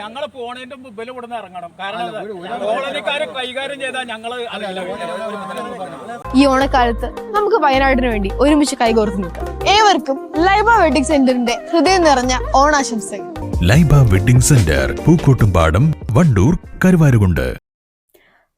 ഞങ്ങൾ പോണതിന്റെ മുമ്പിൽ ഇവിടെ നിന്ന് ഇറങ്ങണം. കാരണം കോളനിക്കാരെ കൈകാര്യം ചെയ്താൽ ഞങ്ങൾ ഈ ഓണക്കാലത്ത് നമുക്ക് വയനാടിന് വേണ്ടി ഒരുമിച്ച് കൈകോർത്ത് നിൽക്കാം. ഏവർക്കും ലൈബ വെഡിങ് സെന്ററിന്റെ ഹൃദയം നിറഞ്ഞ ഓണാശംസകൾ. Laiba wedding centre Pookkottumpadam Wandoor Karuvarakundu.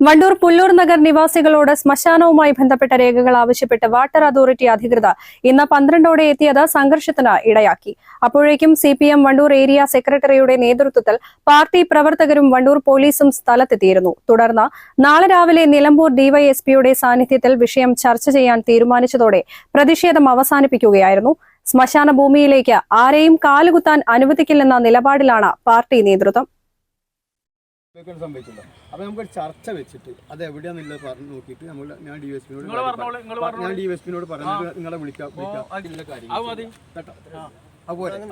Wandoor Pullur Nagar നിവാസികളോട് ശ്മശാനവുമായി ബന്ധപ്പെട്ട രേഖകൾ ആവശ്യപ്പെട്ട് വാട്ടർ അതോറിറ്റി അധികൃതർ ഇന്ന് പന്ത്രണ്ടോടെ എത്തിയത് സംഘർഷത്തിന് ഇടയാക്കി. അപ്പോഴേക്കും C P M Wandoor area സെക്രട്ടറിയുടെ നേതൃത്വത്തിൽ പാർട്ടി പ്രവർത്തകരും വണ്ടൂർ പോലീസും സ്ഥലത്തെത്തിയിരുന്നു. തുടർന്ന് നാളെ രാവിലെ നിലമ്പൂർ ഡിവൈഎസ്പിയുടെ സാന്നിധ്യത്തിൽ വിഷയം ചർച്ച ചെയ്യാൻ തീരുമാനിച്ചതോടെ പ്രതിഷേധം അവസാനിപ്പിക്കുകയായിരുന്നു. ശ്മശാന ഭൂമിയിലേക്ക് ആരെയും കാലുകുത്താൻ അനുവദിക്കില്ലെന്ന നിലപാടിലാണ് പാർട്ടി നേതൃത്വം. ഇതൊക്കെയാണ് സംഭവിച്ചിട്ടുള്ളത്. അപ്പൊ നമുക്ക് ഒരു ചർച്ച വെച്ചിട്ട് അത് എവിടെയാന്നുള്ളത് പറഞ്ഞു നോക്കിയിട്ട് നമ്മൾ ഞാൻ ഡി എസ് പിനോട് ഞാൻ ഡി എസ് പിനോട് പറഞ്ഞു നിങ്ങളെ വിളിക്കാം വിളിക്കാം. ഇതിലുള്ള കാര്യങ്ങൾ അത് മതി. കേട്ടോ. അതുപോലെ അത്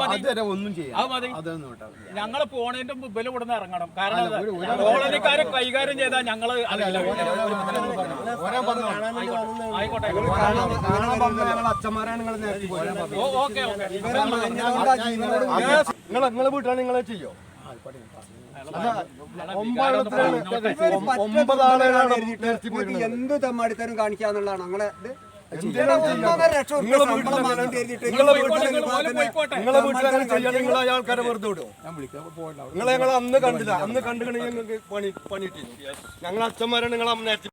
മതി. അതുവരെ ഒന്നും ചെയ്യാം. അത് മതി. അതൊന്നും കേട്ടോ ഞങ്ങൾ പോണതിന്റെ മുമ്പ് ഇവർ ഇവിടുന്ന് ഇറങ്ങണം. കാരണം കോളനിക്കാരെ കൈകാര്യം ചെയ്താൽ ഞങ്ങൾ നിങ്ങൾ വീട്ടിലാണ് നിങ്ങളെ ചെയ്യോ? എന്ത് തെമ്മാടിത്തരം കാണിക്കാന്നുള്ളതാണ് ഞങ്ങളെ ഇത്? നിങ്ങളെ അങ്ങനെ- അങ്ങനെ ചെയ്യാൻ നിങ്ങൾ ആൾക്കാരെ വെറുതെ വിടും. നിങ്ങളെ ഞങ്ങൾ അന്ന് കണ്ടില്ല. അന്ന് കണ്ടുകണെങ്കിൽ ഞങ്ങൾക്ക് പണി പണിയിട്ടില്ല ഞങ്ങൾ അച്ഛന്മാരാണ് നിങ്ങൾ നേരത്തെ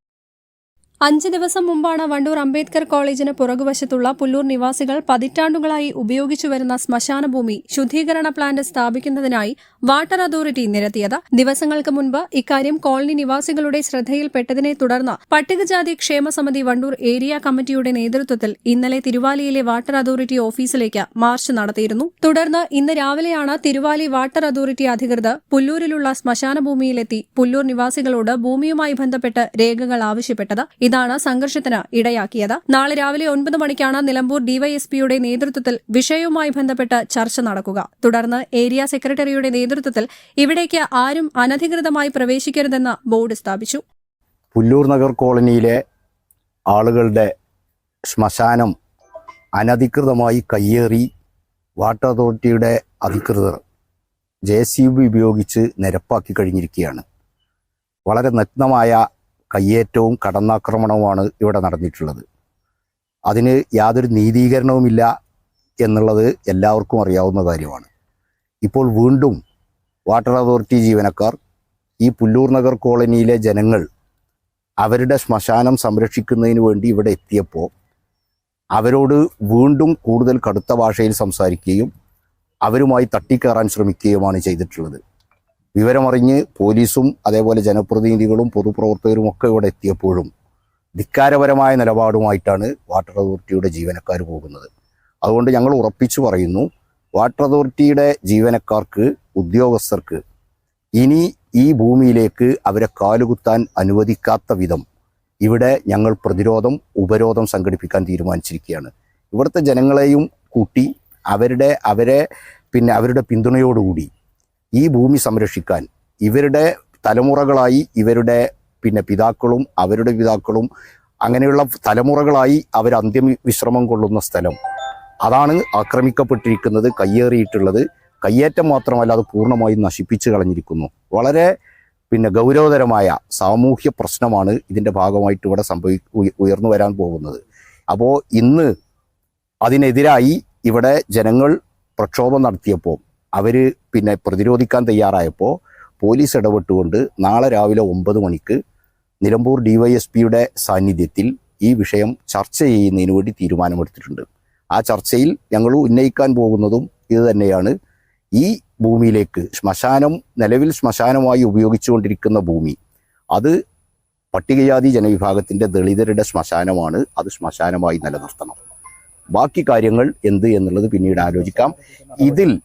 അഞ്ച് ദിവസം മുമ്പാണ് വണ്ടൂർ അംബേദ്കർ കോളേജിന് പുറകുവശത്തുള്ള പുല്ലൂർ നിവാസികൾ പതിറ്റാണ്ടുകളായി ഉപയോഗിച്ചു വരുന്ന ശ്മശാന ഭൂമി ശുദ്ധീകരണ പ്ലാന്റ് സ്ഥാപിക്കുന്നതിനായി വാട്ടർ അതോറിറ്റി നിരത്തിയത്. ദിവസങ്ങൾക്ക് മുൻപ് ഇക്കാര്യം കോളനി നിവാസികളുടെ ശ്രദ്ധയിൽപ്പെട്ടതിനെ തുടർന്ന് പട്ടികജാതി ക്ഷേമ സമിതി വണ്ടൂർ ഏരിയ കമ്മിറ്റിയുടെ നേതൃത്വത്തിൽ ഇന്നലെ തിരുവാലിയിലെ വാട്ടർ അതോറിറ്റി ഓഫീസിലേക്ക് മാർച്ച് നടത്തിയിരുന്നു. തുടർന്ന് ഇന്ന് രാവിലെയാണ് തിരുവാലി വാട്ടർ അതോറിറ്റി അധികൃതർ പുല്ലൂരിലുള്ള ശ്മശാന ഭൂമിയിലെത്തി പുല്ലൂർ നിവാസികളോട് ഭൂമിയുമായി ബന്ധപ്പെട്ട് രേഖകൾ ആവശ്യപ്പെട്ടത്. ഇതാണ് സംഘർഷത്തിന് ഇടയാക്കിയത്. നാളെ രാവിലെ ഒൻപത് മണിക്കാണ് നിലമ്പൂർ ഡിവൈഎസ്പിയുടെ നേതൃത്വത്തിൽ വിഷയവുമായി ബന്ധപ്പെട്ട് ചർച്ച നടക്കുക. തുടർന്ന് ഏരിയ സെക്രട്ടറിയുടെ നേതൃത്വത്തിൽ ഇവിടേക്ക് ആരും അനധികൃതമായി പ്രവേശിക്കരുതെന്ന് ബോർഡ് സ്ഥാപിച്ചു. പുല്ലൂർ നഗർ കോളനിയിലെ ആളുകളുടെ ശ്മശാനം അനധികൃതമായി കയ്യേറി വാട്ടർ അതോറിറ്റിയുടെ അധികൃതർ ജെ സി ബി ഉപയോഗിച്ച് നിരപ്പാക്കി കഴിഞ്ഞിരിക്കുകയാണ്. വളരെ നഗ്നമായ കയ്യേറ്റവും കടന്നാക്രമണവുമാണ് ഇവിടെ നടന്നിട്ടുള്ളത്. അതിന് യാതൊരു നീതീകരണവുമില്ല എന്നുള്ളത് എല്ലാവർക്കും അറിയാവുന്ന കാര്യമാണ്. ഇപ്പോൾ വീണ്ടും വാട്ടർ അതോറിറ്റി ജീവനക്കാർ ഈ പുല്ലൂർ നഗർ കോളനിയിലെ ജനങ്ങൾ അവരുടെ ശ്മശാനം സംരക്ഷിക്കുന്നതിന് വേണ്ടി ഇവിടെ എത്തിയപ്പോൾ അവരോട് വീണ്ടും കൂടുതൽ കടുത്ത ഭാഷയിൽ സംസാരിക്കുകയും അവരുമായി തട്ടിക്കയറാൻ ശ്രമിക്കുകയുമാണ് ചെയ്തിട്ടുള്ളത്. വിവരമറിഞ്ഞ് പോലീസും അതേപോലെ ജനപ്രതിനിധികളും പൊതുപ്രവർത്തകരും ഒക്കെ ഇവിടെ എത്തിയപ്പോഴും ധിക്കാരപരമായ നിലപാടുമായിട്ടാണ് വാട്ടർ അതോറിറ്റിയുടെ ജീവനക്കാർ പോകുന്നത്. അതുകൊണ്ട് ഞങ്ങൾ ഉറപ്പിച്ചു പറയുന്നു വാട്ടർ അതോറിറ്റിയുടെ ജീവനക്കാർക്ക് ഉദ്യോഗസ്ഥർക്ക് ഇനി ഈ ഭൂമിയിലേക്ക് അവരെ കാലുകുത്താൻ അനുവദിക്കാത്ത വിധം ഇവിടെ ഞങ്ങൾ പ്രതിരോധം ഉപരോധം സംഘടിപ്പിക്കാൻ തീരുമാനിച്ചിരിക്കുകയാണ്. ഇവിടുത്തെ ജനങ്ങളെയും കൂട്ടി അവരുടെ അവരെ പിന്നെ അവരുടെ പിന്തുണയോടുകൂടി ഈ ഭൂമി സംരക്ഷിക്കാൻ ഇവരുടെ തലമുറകളായി ഇവരുടെ പിന്നെ പിതാക്കളും അവരുടെ പിതാക്കളും അങ്ങനെയുള്ള തലമുറകളായി അവർ അന്ത്യം വിശ്രമം കൊള്ളുന്ന സ്ഥലം. അതാണ് ആക്രമിക്കപ്പെട്ടിരിക്കുന്നത് കയ്യേറിയിട്ടുള്ളത്. കയ്യേറ്റം മാത്രമല്ല അത് പൂർണമായും നശിപ്പിച്ചു കളഞ്ഞിരിക്കുന്നു. വളരെ പിന്നെ ഗൗരവതരമായ സാമൂഹ്യ പ്രശ്നമാണ് ഇതിന്റെ ഭാഗമായിട്ട് ഇവിടെ സംഭവി ഉയർന്നു വരാൻ പോകുന്നത്. അപ്പോൾ ഇന്ന് അതിനെതിരായി ഇവിടെ ജനങ്ങൾ പ്രക്ഷോഭം നടത്തിയപ്പോൾ അവർ പിന്നെ പ്രതിരോധിക്കാൻ തയ്യാറായപ്പോൾ പോലീസ് ഇടപെട്ടുകൊണ്ട് നാളെ രാവിലെ ഒമ്പത് മണിക്ക് നിലമ്പൂർ ഡിവൈഎസ്പിയുടെ സാന്നിധ്യത്തിൽ ഈ വിഷയം ചർച്ച ചെയ്യുന്നതിന് വേണ്ടി തീരുമാനമെടുത്തിട്ടുണ്ട്. ആ ചർച്ചയിൽ ഞങ്ങൾ ഉന്നയിക്കാൻ പോകുന്നതും ഇത് തന്നെയാണ്. ഈ ഭൂമിയിലേക്ക് ശ്മശാനം നിലവിൽ ശ്മശാനമായി ഉപയോഗിച്ചുകൊണ്ടിരിക്കുന്ന ഭൂമി അത് പട്ടികജാതി ജനവിഭാഗത്തിന്റെ ദളിതരുടെ ശ്മശാനമാണ്. അത് ശ്മശാനമായി നിലനിർത്തണം. ബാക്കി കാര്യങ്ങൾ എന്ത് എന്നുള്ളത് പിന്നീട് ആലോചിക്കാം. ഇതിൽ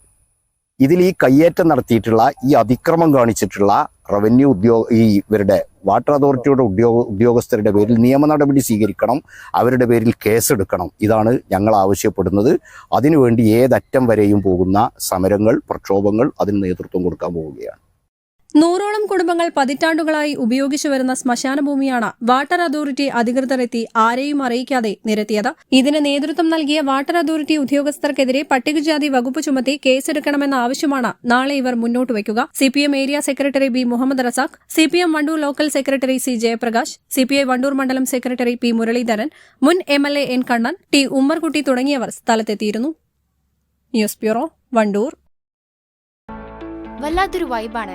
ഇതിൽ ഈ കയ്യേറ്റം നടത്തിയിട്ടുള്ള ഈ അതിക്രമം കാണിച്ചിട്ടുള്ള റവന്യൂ ഉദ്യോഗ ഈ ഇവരുടെ വാട്ടർ അതോറിറ്റിയുടെ ഉദ്യോഗ ഉദ്യോഗസ്ഥരുടെ പേരിൽ നിയമ നടപടി സ്വീകരിക്കണം അവരുടെ പേരിൽ കേസെടുക്കണം. ഇതാണ് ഞങ്ങൾ ആവശ്യപ്പെടുന്നത്. അതിനുവേണ്ടി ഏതറ്റം വരെയും പോകുന്ന സമരങ്ങൾ പ്രക്ഷോഭങ്ങൾ അതിന് നേതൃത്വം കൊടുക്കാൻ പോവുകയാണ്. നൂറോളം കുടുംബങ്ങൾ പതിറ്റാണ്ടുകളായി ഉപയോഗിച്ചു വരുന്ന ശ്മശാന ഭൂമിയാണ് വാട്ടർ അതോറിറ്റി അധികൃതർ എത്തി ആരെയും അറിയിക്കാതെ നിരത്തിയത്. ഇതിന് നേതൃത്വം നൽകിയ വാട്ടർ അതോറിറ്റി ഉദ്യോഗസ്ഥർക്കെതിരെ പട്ടികജാതി വകുപ്പ് ചുമത്തി കേസെടുക്കണമെന്ന ആവശ്യമാണ് നാളെ ഇവർ മുന്നോട്ട് വയ്ക്കുക. CPM area secretary B Muhammad Razak CPM Wandoor local secretary C Jayaprakash CPI Wandoor മണ്ഡലം സെക്രട്ടറി പി മുരളീധരൻ മുൻ M L N Kannan T Ummerkutty തുടങ്ങിയവർ സ്ഥലത്തെത്തിയിരുന്നു. News bureau Wandoor. വല്ലാത്തൊരു വൈബാണ്